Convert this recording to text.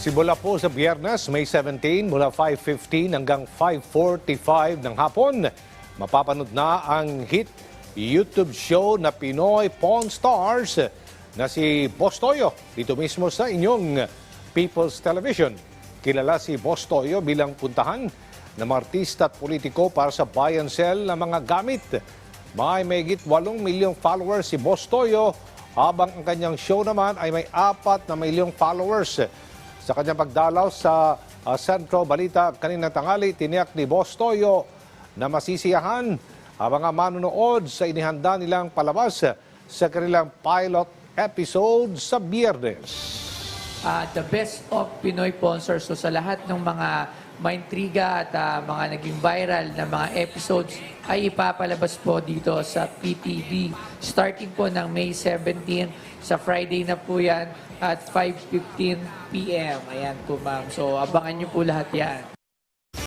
Simula po sa biyernes, May 17, mula 5.15 hanggang 5.45 ng hapon, mapapanood na ang hit YouTube show na Pinoy Pawn Stars na si Boss Toyo dito mismo sa inyong People's Television. Kilala si Boss Toyo bilang puntahan ng artista at politiko para sa buy and sell ng mga gamit. May megit 8 milyong followers si Boss Toyo habang ang kanyang show naman ay may 4 na milyong followers. Sa kanyang pagdalaw sa uh, Centro Balita kaninang tangali, tiniyak ni Boss Toyo na masisiyahan ang mga manonood sa inihanda nilang palabas sa kanilang pilot episode sa biyernes. Ah, the best of Pinoy sponsors. So sa lahat ng mga maintriga at ah, mga naging viral na mga episodes ay ipapalabas po dito sa PTV. Starting po ng May 17 sa Friday na po yan at 5.15 p.m. Ayan po ma'am. So abangan niyo po lahat yan.